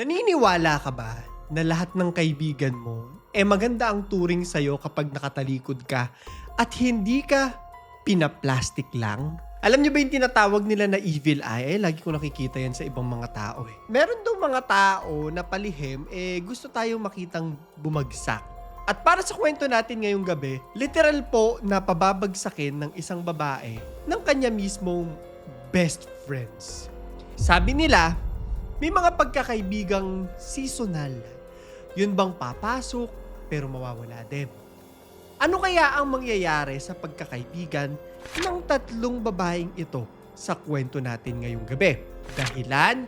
Naniniwala ka ba na lahat ng kaibigan mo, eh maganda ang turing sa'yo kapag nakatalikod ka at hindi ka pinaplastic lang? Alam niyo ba yung tinatawag nila na evil eye? Eh, lagi ko nakikita yan sa ibang mga tao eh. Meron daw mga tao na palihim, eh gusto tayong makitang bumagsak. At para sa kwento natin ngayong gabi, literal po na pababagsakin ng isang babae ng kanya mismong best friends. Sabi nila, may mga pagkakaibigang seasonal. Yun bang papasok pero mawawala din. Ano kaya ang mangyayari sa pagkakaibigan ng tatlong babaeng ito sa kwento natin ngayong gabi? Dahilan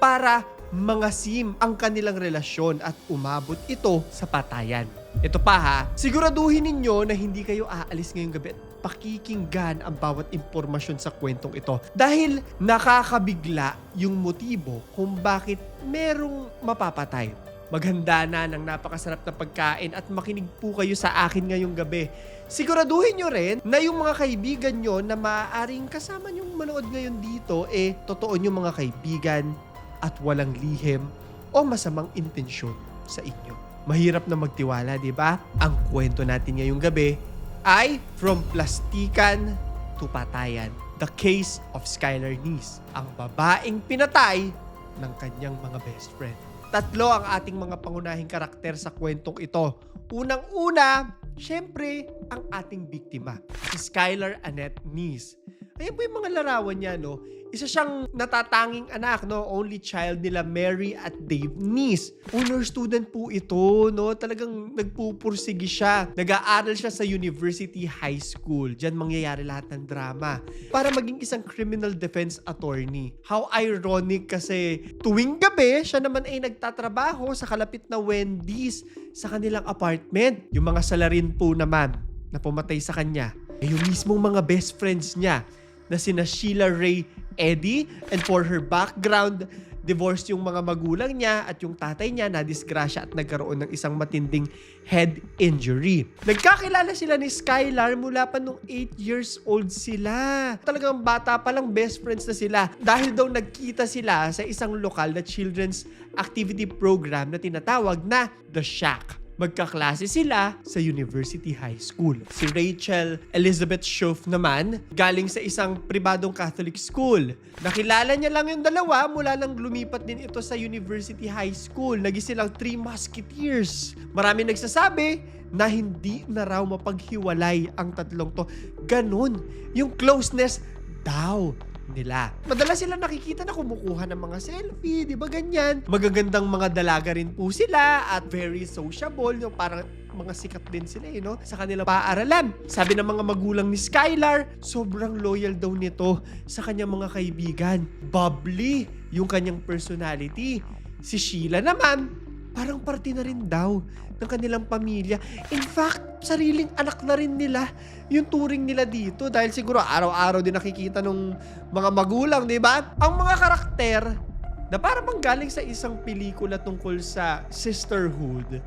para mangasim ang kanilang relasyon at umabot ito sa patayan. Ito pa ha, siguraduhin ninyo na hindi kayo aalis ngayong gabi at pakikinggan ang bawat impormasyon sa kwentong ito dahil nakakabigla yung motibo kung bakit merong mapapatay. Maghanda na ng napakasarap na pagkain at makinig po kayo sa akin ngayong gabi. Siguraduhin nyo rin na yung mga kaibigan nyo na maaaring kasama nyo manood ngayon dito, eh, totoo nyo mga kaibigan at walang lihim o masamang intensyon sa inyo. Mahirap na magtiwala, di ba? Ang kwento natin ngayong gabi ay From Plastikan to Patayan. The Case of Skylar Nice. Ang babaeng pinatay ng kanyang mga best friend. Tatlo ang ating mga pangunahing karakter sa kwentong ito. Unang-una, syempre, ang ating biktima, si Skylar Annette Nice. Ayan po yung mga larawan niya, no? Isa siyang natatanging anak, no? Only child nila Mary at Dave Nice. Honor student po ito, no? Talagang nagpupursigi siya. Nag-aaral siya sa University High School. Diyan mangyayari lahat ng drama. Para maging isang criminal defense attorney. How ironic kasi tuwing gabi, siya naman ay nagtatrabaho sa kalapit na Wendy's sa kanilang apartment. Yung mga salarin po naman na pumatay sa kanya, ay yung mismong mga best friends niya na sina Sheila Ray Eddy and for her background, divorced yung mga magulang niya at yung tatay niya na disgrasya at nagkaroon ng isang matinding head injury. Nagkakilala sila ni Skylar mula pa nung 8 years old sila. Talagang bata pa lang best friends na sila dahil daw nagkita sila sa isang lokal na children's activity program na tinatawag na The Shack magkaklase sila sa University High School. Si Rachel Elizabeth Schoaf naman, galing sa isang pribadong Catholic school. Nakilala niya lang yung dalawa mula nang lumipat din ito sa University High School. Naging silang Three Musketeers. Marami nagsasabi na hindi na raw mapaghiwalay ang tatlong to. Ganun, yung closeness daw nila. Madalas sila nakikita na kumukuha ng mga selfie, di ba ganyan? Magagandang mga dalaga rin po sila at very sociable, yung parang mga sikat din sila eh, no? Sa kanilang paaralan. Sabi ng mga magulang ni Skylar, sobrang loyal daw nito sa kanyang mga kaibigan. Bubbly yung kanyang personality. Si Sheila naman, parang parte na rin daw ng kanilang pamilya. In fact, sariling anak na rin nila yung turing nila dito dahil siguro araw-araw din nakikita ng mga magulang, di ba? Ang mga karakter na para bang galing sa isang pelikula tungkol sa sisterhood,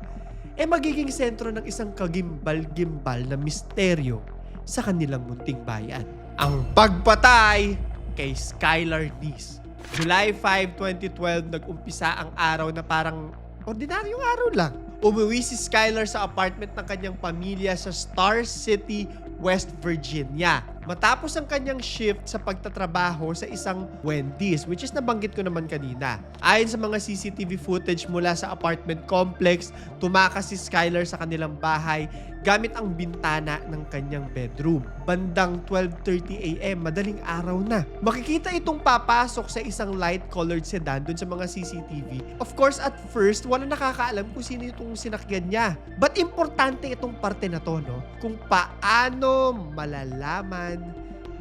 eh magiging sentro ng isang kagimbal-gimbal na misteryo sa kanilang munting bayan. Ang pagpatay kay Skylar Nice. July 5, 2012, nag-umpisa ang araw na parang ordinaryong araw lang. Umuwi si Skylar sa apartment ng kanyang pamilya sa Star City, West Virginia. Matapos ang kanyang shift sa pagtatrabaho sa isang Wendy's, which is nabanggit ko naman kanina. Ayon sa mga CCTV footage mula sa apartment complex, tumakas si Skylar sa kanilang bahay gamit ang bintana ng kanyang bedroom. Bandang 12.30 a.m., madaling araw na. Makikita itong papasok sa isang light-colored sedan dun sa mga CCTV. Of course, at first, wala nakakaalam kung sino itong sinakyan niya. But importante itong parte na to, no? Kung paano malalaman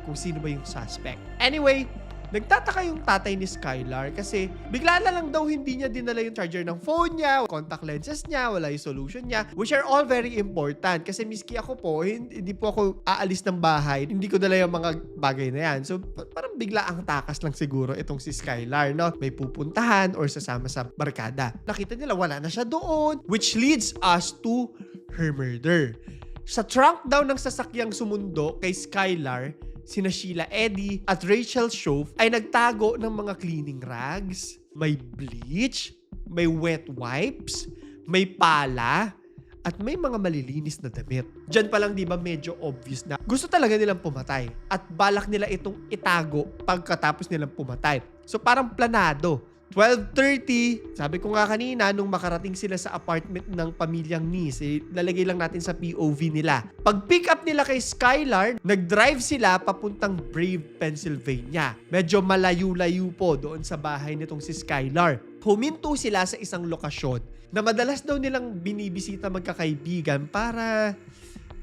kung sino ba yung suspect. Anyway, Nagtataka yung tatay ni Skylar kasi bigla na lang daw hindi niya dinala yung charger ng phone niya, contact lenses niya, wala yung solution niya, which are all very important. Kasi miski ako po, hindi, hindi po ako aalis ng bahay, hindi ko dala yung mga bagay na yan. So, pa- parang bigla ang takas lang siguro itong si Skylar, no? May pupuntahan or sasama sa barkada. Nakita nila, wala na siya doon, which leads us to her murder. Sa trunk daw ng sasakyang sumundo kay Skylar, sina Sheila Eddy at Rachel Schoaf ay nagtago ng mga cleaning rags, may bleach, may wet wipes, may pala, at may mga malilinis na damit. Diyan pa lang di ba medyo obvious na gusto talaga nilang pumatay at balak nila itong itago pagkatapos nilang pumatay. So parang planado. 12.30, sabi ko nga kanina, nung makarating sila sa apartment ng pamilyang Nis, eh, lalagay lang natin sa POV nila. Pag pick up nila kay Skylar, nag-drive sila papuntang Brave, Pennsylvania. Medyo malayo-layo po doon sa bahay nitong si Skylar. Huminto sila sa isang lokasyon na madalas daw nilang binibisita magkakaibigan para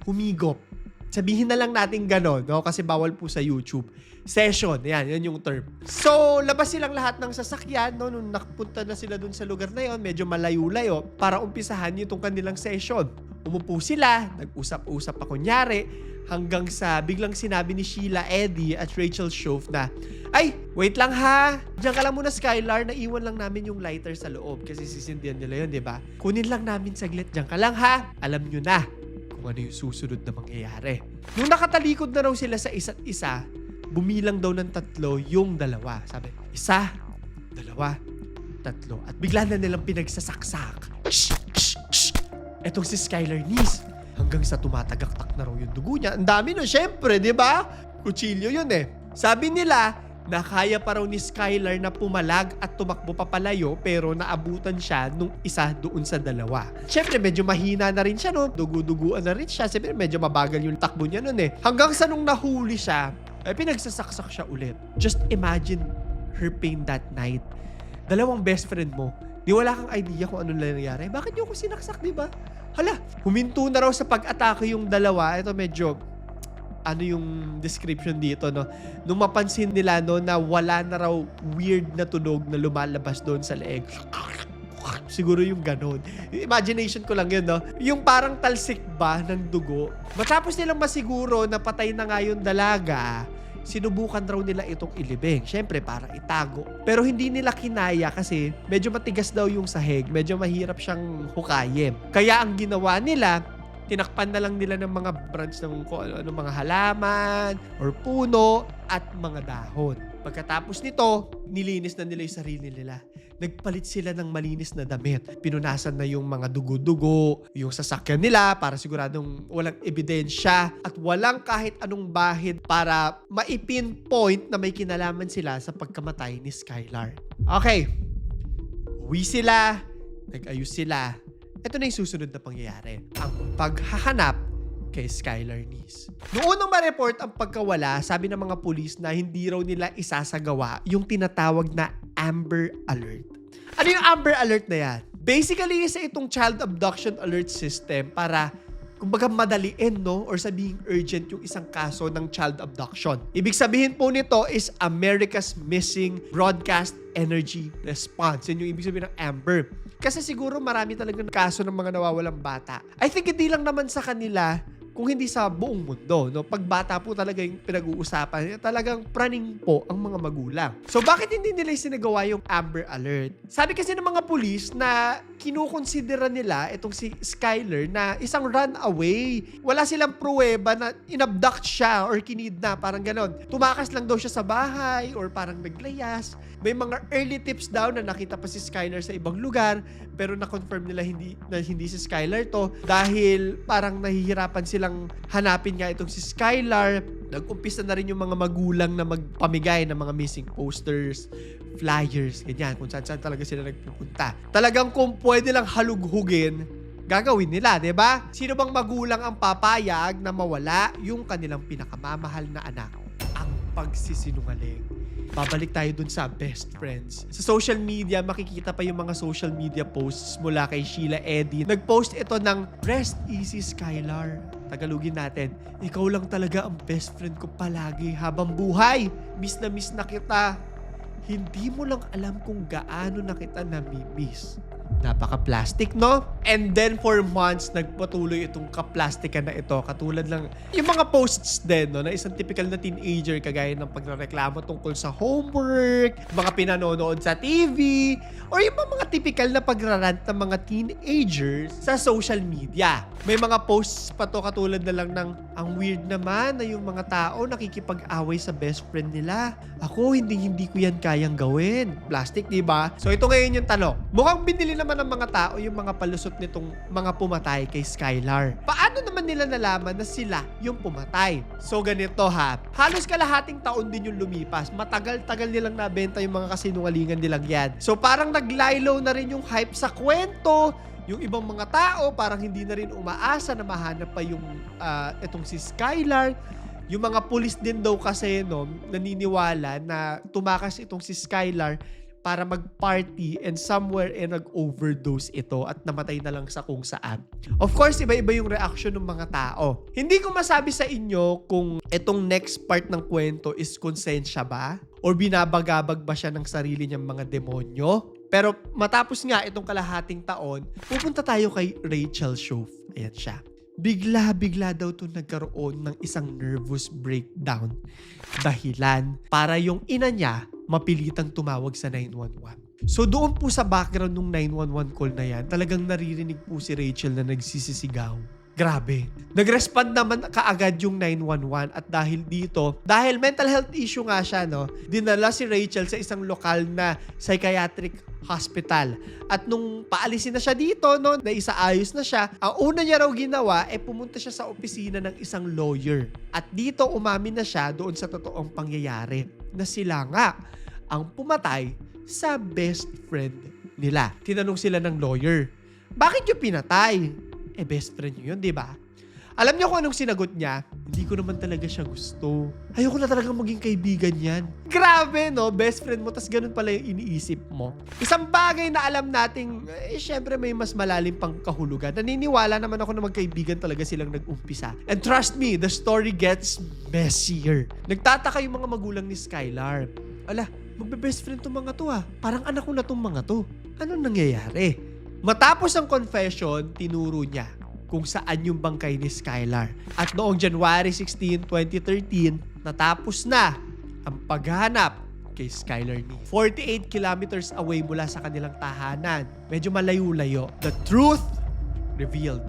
humigop. Sabihin na lang natin ganon, no? Kasi bawal po sa YouTube. Session, yan, yan yung term. So, labas silang lahat ng sasakyan, no? Nung nakapunta na sila dun sa lugar na yon, medyo malayo-layo, para umpisahan itong kanilang session. Umupo sila, nag-usap-usap pa kunyari, hanggang sa biglang sinabi ni Sheila Eddy at Rachel Shove na, ay, wait lang ha. Diyan ka lang muna, Skylar. Naiwan lang namin yung lighter sa loob kasi sisindihan nila yun, di ba? Kunin lang namin saglit. Diyan ka lang ha. Alam nyo na kung ano yung susunod na mangyayari. Nung nakatalikod na raw sila sa isa't isa, bumilang daw ng tatlo yung dalawa. Sabi, isa, dalawa, tatlo. At bigla na nilang pinagsasaksak. Etong si Skylar Nis. Hanggang sa tumatagaktak na raw yung dugo niya. Ang dami no, syempre, di ba? Kutsilyo yun eh. Sabi nila, na kaya pa raw ni Skylar na pumalag at tumakbo papalayo pero naabutan siya nung isa doon sa dalawa. Siyempre medyo mahina na rin siya no, dugu-duguan na rin siya. Siyempre medyo mabagal yung takbo niya nun eh. Hanggang sa nung nahuli siya, ay pinagsasaksak siya ulit. Just imagine her pain that night. Dalawang best friend mo, di wala kang idea kung ano nangyari. Bakit niyo ako sinaksak, di ba? Hala, huminto na raw sa pag-atake yung dalawa. Ito medyo ano yung description dito no nung mapansin nila no na wala na raw weird na tunog na lumalabas doon sa leeg siguro yung ganon. Imagination ko lang yun, no? Yung parang talsik ba ng dugo. Matapos nilang masiguro na patay na nga yung dalaga, sinubukan raw nila itong ilibing. Siyempre, para itago. Pero hindi nila kinaya kasi medyo matigas daw yung sahig. Medyo mahirap siyang hukayin. Kaya ang ginawa nila, tinakpan na lang nila ng mga branch ng ano, ano, mga halaman or puno at mga dahon. Pagkatapos nito, nilinis na nila yung sarili nila. Nagpalit sila ng malinis na damit. Pinunasan na yung mga dugo-dugo, yung sasakyan nila para siguradong walang ebidensya at walang kahit anong bahid para maipinpoint na may kinalaman sila sa pagkamatay ni Skylar. Okay. Uwi sila, nag-ayos sila, ito na yung susunod na pangyayari. Ang paghahanap kay Skylar Nis. Noong unang ma-report ang pagkawala, sabi ng mga pulis na hindi raw nila isasagawa yung tinatawag na Amber Alert. Ano yung Amber Alert na yan? Basically, isa itong child abduction alert system para kumbaga madaliin, no? Or sabihin urgent yung isang kaso ng child abduction. Ibig sabihin po nito is America's Missing Broadcast Energy Response. Yan yung ibig sabihin ng AMBER. Kasi siguro marami talagang kaso ng mga nawawalang bata. I think hindi lang naman sa kanila, kung hindi sa buong mundo, no? Pag bata po talaga yung pinag-uusapan, talagang praning po ang mga magulang. So bakit hindi nila sinagawa yung Amber Alert? Sabi kasi ng mga pulis na kinukonsidera nila itong si Skyler na isang runaway. Wala silang pruweba na inabduct siya or kinidnap, parang ganon. Tumakas lang daw siya sa bahay or parang naglayas. May mga early tips daw na nakita pa si Skyler sa ibang lugar pero na-confirm nila hindi na hindi si Skyler to dahil parang nahihirapan silang hanapin nga itong si Skylar. Nag-umpisa na rin yung mga magulang na magpamigay ng mga missing posters, flyers, ganyan, kung saan saan talaga sila nagpupunta. Talagang kung pwede lang halughugin, gagawin nila, ba? Sino bang magulang ang papayag na mawala yung kanilang pinakamamahal na anak? Ang pagsisinungaling. Babalik tayo dun sa best friends. Sa social media, makikita pa yung mga social media posts mula kay Sheila Eddy. Nag-post ito ng Rest Easy Skylar. Tagalogin natin, ikaw lang talaga ang best friend ko palagi habang buhay. Miss na miss na kita. Hindi mo lang alam kung gaano na kita nami-miss. Napaka-plastic, no? And then for months, nagpatuloy itong kaplastikan na ito. Katulad lang, yung mga posts din, no? Na isang typical na teenager, kagaya ng pagreklamo tungkol sa homework, mga pinanonood sa TV, or yung mga typical na pagrarant ng mga teenagers sa social media. May mga posts pa to katulad na lang ng, ang weird naman na yung mga tao nakikipag-away sa best friend nila. Ako, hindi hindi ko yan kayang gawin. Plastic, di ba? So ito ngayon yung tanong. Mukhang binili naman ng mga tao yung mga palusot nitong mga pumatay kay Skylar. Paano naman nila nalaman na sila yung pumatay? So ganito ha. Halos kalahating taon din yung lumipas. Matagal-tagal nilang nabenta yung mga kasinungalingan nilang yan. So parang naglaylo na rin yung hype sa kwento yung ibang mga tao parang hindi na rin umaasa na mahanap pa yung ah, itong si Skylar. Yung mga pulis din daw kasi no, naniniwala na tumakas itong si Skylar para mag-party and somewhere eh nag-overdose ito at namatay na lang sa kung saan. Of course, iba-iba yung reaction ng mga tao. Hindi ko masabi sa inyo kung itong next part ng kwento is konsensya ba? Or binabagabag ba siya ng sarili niyang mga demonyo? Pero matapos nga itong kalahating taon, pupunta tayo kay Rachel Schoaf. Ayan siya. Bigla-bigla daw to nagkaroon ng isang nervous breakdown. Dahilan para yung ina niya mapilitang tumawag sa 911. So doon po sa background ng 911 call na yan, talagang naririnig po si Rachel na nagsisisigaw. Grabe. Nag-respond naman kaagad yung 911 at dahil dito, dahil mental health issue nga siya, no, dinala si Rachel sa isang lokal na psychiatric hospital. At nung paalisin na siya dito, no, na isaayos na siya, ang una niya raw ginawa, eh pumunta siya sa opisina ng isang lawyer. At dito umamin na siya doon sa totoong pangyayari na sila nga ang pumatay sa best friend nila. Tinanong sila ng lawyer, bakit yung pinatay? Eh, best friend nyo yun, di ba? Alam niyo kung anong sinagot niya? Hindi ko naman talaga siya gusto. Ayoko na talagang maging kaibigan yan. Grabe, no? Best friend mo, tas ganun pala yung iniisip mo. Isang bagay na alam nating, eh, syempre may mas malalim pang kahulugan. Naniniwala naman ako na magkaibigan talaga silang nag-umpisa. And trust me, the story gets messier. Nagtataka yung mga magulang ni Skylar. Ala, magbe-best friend tong mga to ah. Parang anak ko na tong mga to. Anong nangyayari? Matapos ang confession, tinuro niya kung saan yung bangkay ni Skylar. At noong January 16, 2013, natapos na ang paghanap kay Skylar ni 48 kilometers away mula sa kanilang tahanan. Medyo malayo-layo. The truth revealed.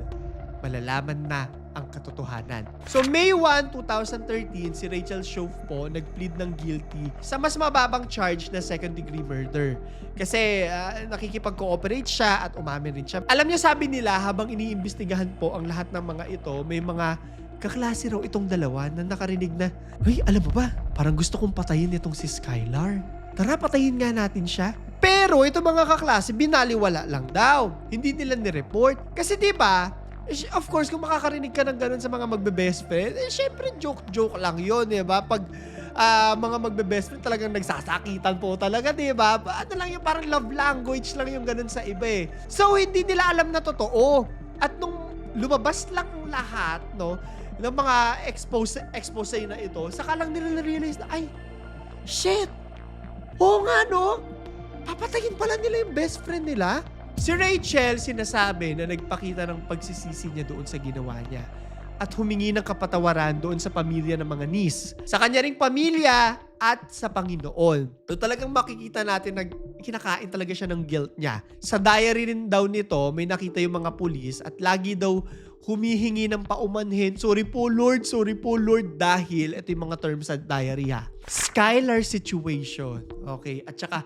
Malalaman na ang katotohanan. So May 1, 2013, si Rachel Schoaf po nag-plead ng guilty sa mas mababang charge na second degree murder. Kasi ah, nakikipag-cooperate siya at umamin rin siya. Alam niyo sabi nila habang iniimbestigahan po ang lahat ng mga ito, may mga kaklase raw itong dalawa na nakarinig na, Hey, alam mo ba? Parang gusto kong patayin itong si Skylar. Tara, patayin nga natin siya. Pero ito mga kaklase, binaliwala lang daw. Hindi nila ni-report. Kasi 'di ba? Eh, Of course, kung makakarinig ka ng ganun sa mga magbe-best friend, eh syempre joke-joke lang yun, di ba? Pag ah, mga magbe-best friend talagang nagsasakitan po talaga, di ba? Ano lang yung parang love language lang yung ganun sa iba eh. So, hindi nila alam na totoo. At nung lumabas lang lahat, no, ng mga expose, expose na ito, saka lang nila na-realize na, ay, shit! Oo nga, no? Papatayin pala nila yung best friend nila? Si Rachel sinasabi na nagpakita ng pagsisisi niya doon sa ginawa niya at humingi ng kapatawaran doon sa pamilya ng mga niece. Sa kanya ring pamilya at sa Panginoon. So talagang makikita natin na kinakain talaga siya ng guilt niya. Sa diary rin daw nito, may nakita yung mga pulis at lagi daw humihingi ng paumanhin. Sorry po Lord, sorry po Lord dahil ito yung mga terms sa diary ha. Skylar situation. Okay, at saka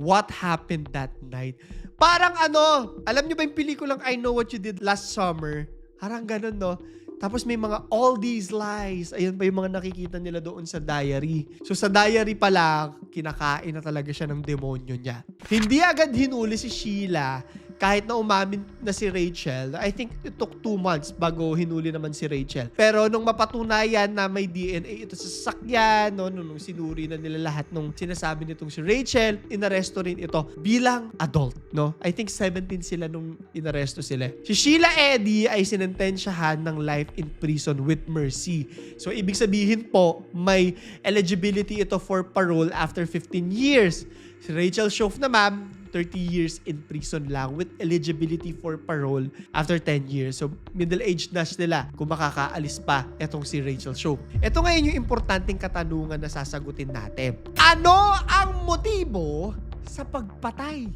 what happened that night. Parang ano, alam niyo ba yung pelikulang I Know What You Did Last Summer? Parang ganun, no? Tapos may mga all these lies. Ayun pa yung mga nakikita nila doon sa diary. So sa diary pala, kinakain na talaga siya ng demonyo niya. Hindi agad hinuli si Sheila kahit na umamin na si Rachel. I think it took two months bago hinuli naman si Rachel. Pero nung mapatunayan na may DNA ito sa sasakyan, no, nung, sinuri na nila lahat nung sinasabi nitong si Rachel, inaresto rin ito bilang adult. No? I think 17 sila nung inaresto sila. Si Sheila Eddy ay sinentensyahan ng life in prison with mercy. So ibig sabihin po, may eligibility ito for parole after 15 years. Si Rachel Schoaf naman, 30 years in prison lang with eligibility for parole after 10 years. So, middle-aged na sila kung makakaalis pa etong si Rachel Show. Ito ngayon yung importanteng katanungan na sasagutin natin. Ano ang motibo sa pagpatay?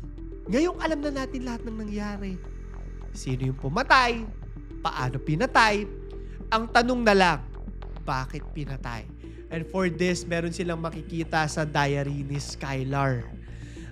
Ngayong alam na natin lahat ng nangyari. Sino yung pumatay? Paano pinatay? Ang tanong na lang, bakit pinatay? And for this, meron silang makikita sa diary ni Skylar.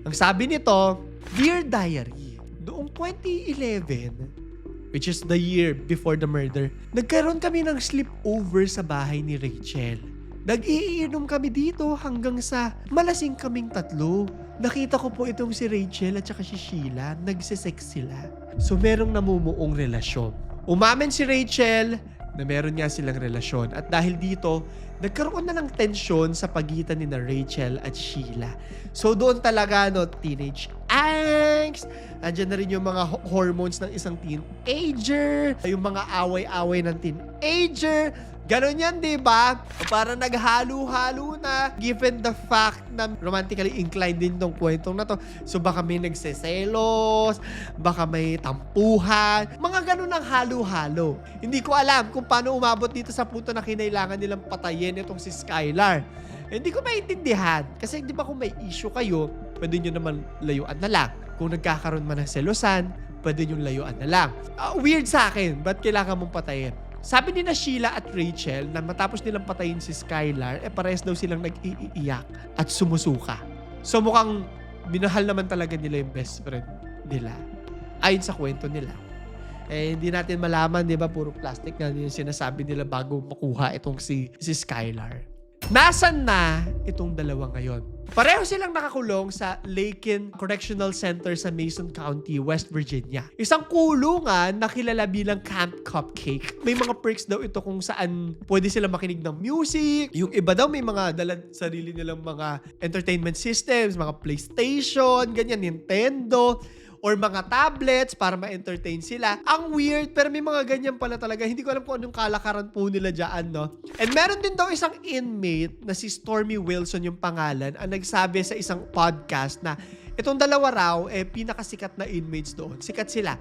Ang sabi nito, Dear Diary, noong 2011, which is the year before the murder, nagkaroon kami ng sleepover sa bahay ni Rachel. Nag-iinom kami dito hanggang sa malasing kaming tatlo. Nakita ko po itong si Rachel at saka si Sheila, nagsisex sila. So merong namumuong relasyon. Umamin si Rachel na meron nga silang relasyon. At dahil dito, nagkaroon na ng tensyon sa pagitan ni na Rachel at Sheila. So doon talaga no, teenage angst, andyan na rin yung mga ho- hormones ng isang teenager, yung mga away-away ng teenager, Ganon yan, di ba? Para naghalo-halo na given the fact na romantically inclined din tong kwentong na to. So baka may nagseselos, baka may tampuhan, mga ganon ang halo-halo. Hindi ko alam kung paano umabot dito sa punto na kinailangan nilang patayin itong si Skylar. Hindi ko maintindihan. Kasi di ba kung may issue kayo, pwede nyo naman layuan na lang. Kung nagkakaroon man ng selosan, pwede nyo layuan na lang. Ah, weird sa akin, ba't kailangan mong patayin? Sabi ni na Sheila at Rachel na matapos nilang patayin si Skylar, eh parehas daw silang nag-iiyak at sumusuka. So mukhang binahal naman talaga nila yung best friend nila. Ayon sa kwento nila. Eh, hindi natin malaman, di ba? Puro plastic na yung sinasabi nila bago makuha itong si, si Skylar. Nasaan na itong dalawa ngayon? Pareho silang nakakulong sa Lakin Correctional Center sa Mason County, West Virginia. Isang kulungan na kilala bilang Camp Cupcake. May mga perks daw ito kung saan pwede sila makinig ng music. Yung iba daw may mga dala sarili nilang mga entertainment systems, mga PlayStation, ganyan, Nintendo or mga tablets para ma-entertain sila. Ang weird, pero may mga ganyan pala talaga. Hindi ko alam kung anong kalakaran po nila dyan, no? And meron din daw isang inmate na si Stormy Wilson yung pangalan ang nagsabi sa isang podcast na itong dalawa raw, eh, pinakasikat na inmates doon. Sikat sila.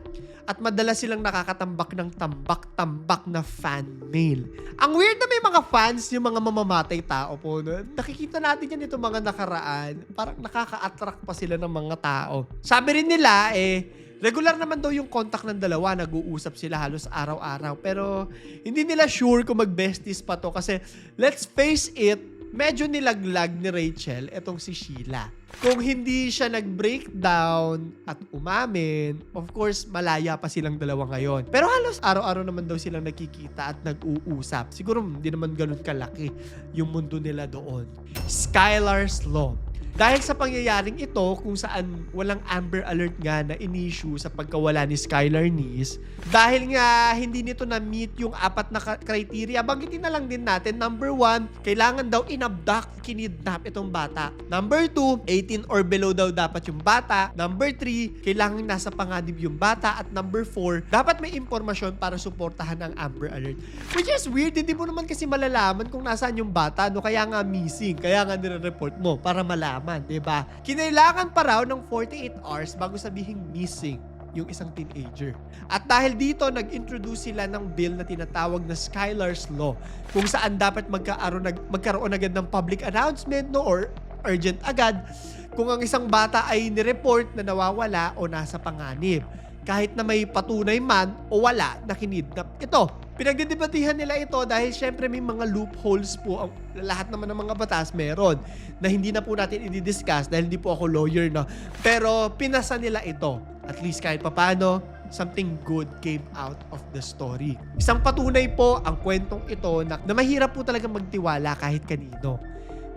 At madalas silang nakakatambak ng tambak-tambak na fan mail. Ang weird na may mga fans yung mga mamamatay tao po. No? Nakikita natin yan itong mga nakaraan. Parang nakaka-attract pa sila ng mga tao. Sabi rin nila, eh, regular naman daw yung contact ng dalawa. Nag-uusap sila halos araw-araw. Pero hindi nila sure kung mag-besties pa to. Kasi let's face it, medyo nilaglag ni Rachel etong si Sheila. Kung hindi siya nag-breakdown at umamin, of course, malaya pa silang dalawa ngayon. Pero halos araw-araw naman daw silang nakikita at nag-uusap. Siguro hindi naman ganun kalaki yung mundo nila doon. Skylar's Law. Dahil sa pangyayaring ito, kung saan walang Amber Alert nga na in-issue sa pagkawala ni Skylar Nis, dahil nga hindi nito na-meet yung apat na criteria, banggitin na lang din natin. Number one, kailangan daw inabduct, kinidnap itong bata. Number two, 18 or below daw dapat yung bata. Number three, kailangan nasa panganib yung bata. At number four, dapat may impormasyon para suportahan ang Amber Alert. Which is weird, hindi mo naman kasi malalaman kung nasaan yung bata, no? Kaya nga missing, kaya nga nire-report mo para malaman, 'di ba? Kinailangan pa raw ng 48 hours bago sabihing missing yung isang teenager. At dahil dito, nag-introduce sila ng bill na tinatawag na Skylar's Law, kung saan dapat magkaroon, magkaroon agad ng public announcement no, or urgent agad kung ang isang bata ay nireport na nawawala o nasa panganib. Kahit na may patunay man o wala na kinidnap ito. Pinagdidebatihan nila ito dahil syempre may mga loopholes po. Ang, lahat naman ng mga batas meron na hindi na po natin i-discuss dahil hindi po ako lawyer no. Pero pinasa nila ito. At least kahit papano, something good came out of the story. Isang patunay po ang kwentong ito na, na mahirap po talaga magtiwala kahit kanino.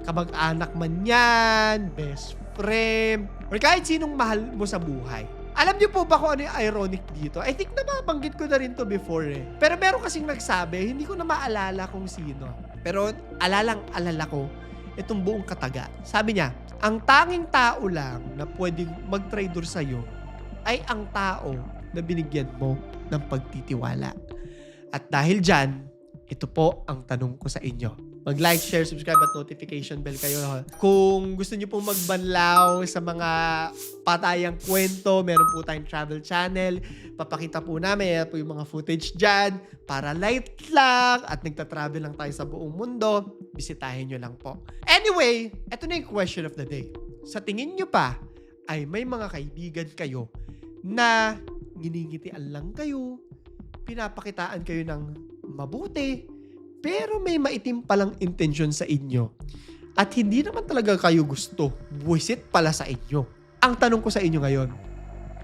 Kamag-anak man yan, best friend, or kahit sinong mahal mo sa buhay. Alam niyo po ba kung ano yung ironic dito? I think nababanggit ko na rin to before eh. Pero meron kasing nagsabi, hindi ko na maalala kung sino. Pero alalang alala ko, itong buong kataga. Sabi niya, ang tanging tao lang na pwedeng mag-trader sa'yo ay ang tao na binigyan mo ng pagtitiwala. At dahil dyan, ito po ang tanong ko sa inyo. Mag-like, share, subscribe at notification bell kayo. Kung gusto niyo pong magbanlaw sa mga patayang kwento, meron po tayong travel channel. Papakita po namin yan po yung mga footage dyan para light lang at nagta-travel lang tayo sa buong mundo. Bisitahin nyo lang po. Anyway, eto na yung question of the day. Sa tingin nyo pa, ay may mga kaibigan kayo na nginingitian lang kayo, pinapakitaan kayo ng mabuti, pero may maitim palang intensyon sa inyo. At hindi naman talaga kayo gusto. Buwisit pala sa inyo. Ang tanong ko sa inyo ngayon,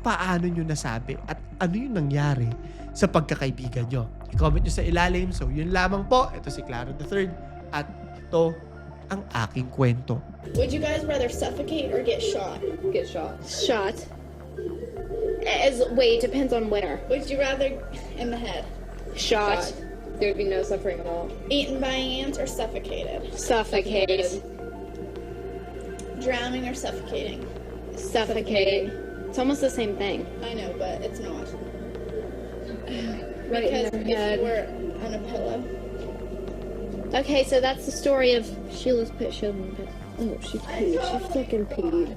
paano nyo nasabi at ano yung nangyari sa pagkakaibigan nyo? I-comment nyo sa ilalim. So, yun lamang po. Ito si Claro the Third At ito ang aking kwento. Would you guys rather suffocate or get shot? Get shot. Shot. As wait, depends on where. Would you rather in the head? Shot. Shot. There would be no suffering at all. Eaten by ants or suffocated? Suffocated. Drowning or suffocating? Suffocating. It's almost the same thing. I know, but it's not. Right because in if you were on a pillow, Okay, so that's the story of Sheila's pit. Sheila pit. Oh, she peed. She fucking peed.